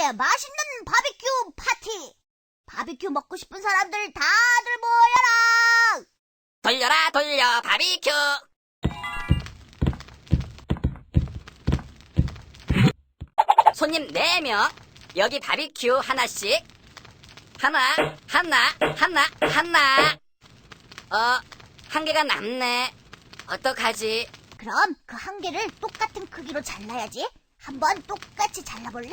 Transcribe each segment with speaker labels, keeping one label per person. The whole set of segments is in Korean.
Speaker 1: 우리의 맛있는 바비큐 파티! 바비큐 먹고 싶은 사람들 다들 모여라!
Speaker 2: 돌려라 돌려 바비큐 손님 4명 여기 바비큐 하나씩 하나 하나 하나 하나 어 한 개가 남네 어떡하지
Speaker 1: 그럼 그 한 개를 똑같은 크기로 잘라야지. 한번 똑같이 잘라볼래?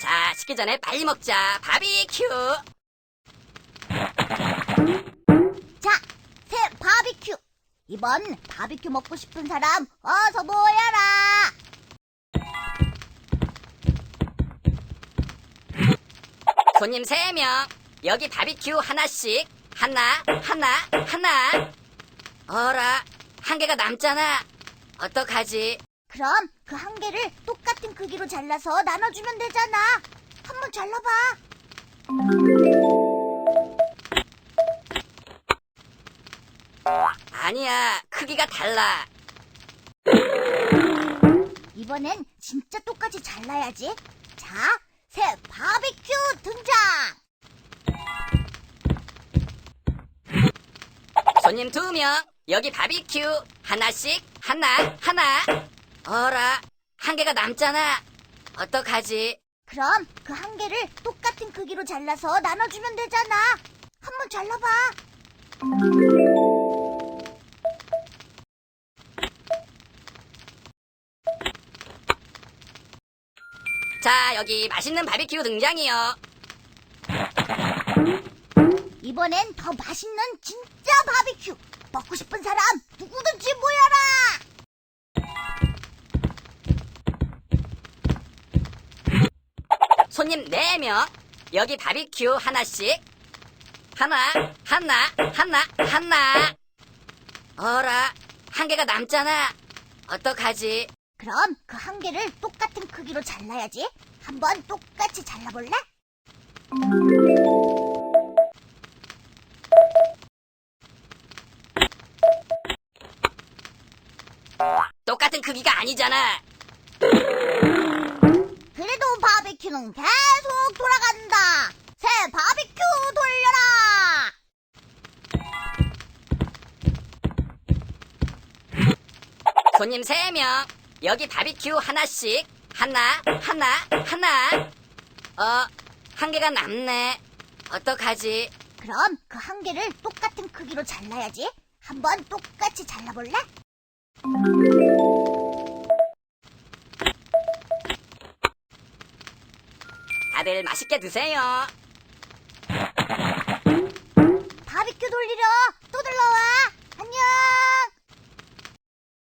Speaker 2: 자 식기 전에 빨리 먹자. 바비큐.
Speaker 1: 자, 새 바비큐! 이번 바비큐 먹고 싶은 사람 어서 모여라!
Speaker 2: 손님 3명. 여기 바비큐 하나씩. 하나 하나 하나. 어라 한 개가 남잖아 어떡하지
Speaker 1: 그럼 그 한 개를 똑같은 크기로 잘라서 나눠주면 되잖아. 한번 잘라봐.
Speaker 2: 아니야 크기가 달라
Speaker 1: 이번엔 진짜 똑같이 잘라야지. 자, 새 바비큐 등장!
Speaker 2: 손님 2명 여기 바비큐. 하나씩 하나 하나. 어라 한 개가 남잖아. 어떡하지?
Speaker 1: 그럼 그 한 개를 똑같은 크기로 잘라서 나눠주면 되잖아. 한번 잘라봐.
Speaker 2: 자 여기 맛있는 바비큐 등장이요
Speaker 1: 이번엔 더 맛있는 진짜 바비큐! 먹고 싶은 사람 누구든지 모여라!
Speaker 2: 손님 4명 여기 바비큐 하나씩 하나 하나 하나 하나 어라 한 개가 남잖아 어떡하지
Speaker 1: 그럼 그 한 개를 똑같은 크기로 잘라야지. 한번 똑같이 잘라볼래?
Speaker 2: 똑같은 크기가 아니잖아
Speaker 1: 그래도 바비큐는 계속 돌아간다. 새 바비큐 돌려라!
Speaker 2: 손님 3명 여기 바비큐 하나씩 하나 하나 하나 어 한 개가 남네 어떡하지
Speaker 1: 그럼 그 한 개를 똑같은 크기로 잘라야지. 한번 똑같이 잘라볼래?
Speaker 2: 다들 맛있게 드세요.
Speaker 1: 바비큐 돌리려